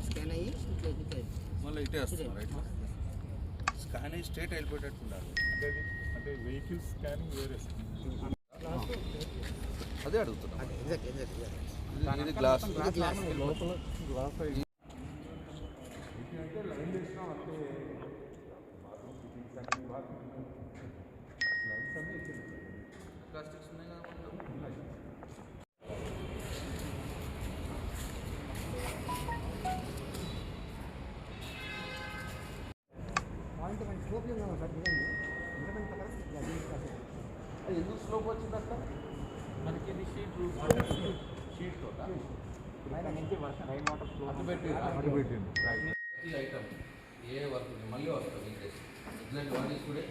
Scan అయ్యి ఇట్లా ఇట్లా మళ్ళీ ఇటే వస్తున్నాం రైట్ స్కాన్ అయ్యి స్ట్రేట్ వెళ్ళిపోయేటట్టు ఉండాలి. అంటే అంటే వెహికల్ స్కానింగ్ వేరే అదే అడుగుతున్నాం ఎగ్జాక్ట్ ఎగ్జాక్ట్ ఇది- ఇది గ్లాస్ గ్లాస్ లోపల గ్లాస్ అయ్యి ప్లాస్టిక్స్ ఉన్నాయి. పాయింట్ వన్ స్లోప్లో ఉన్నాం సార్ చూడండి. ఇంటర్మెంట్ ప్రకారం అది ఎందుకు స్లోప్ వచ్చింది అట్లా? మనకి ఇది షీట్ షీట్ ప్రతి ఐటమ్ ఏ వర్క్ ఉంది మళ్ళీ వస్తుంది ఇట్లాంటి వాటి కూడా.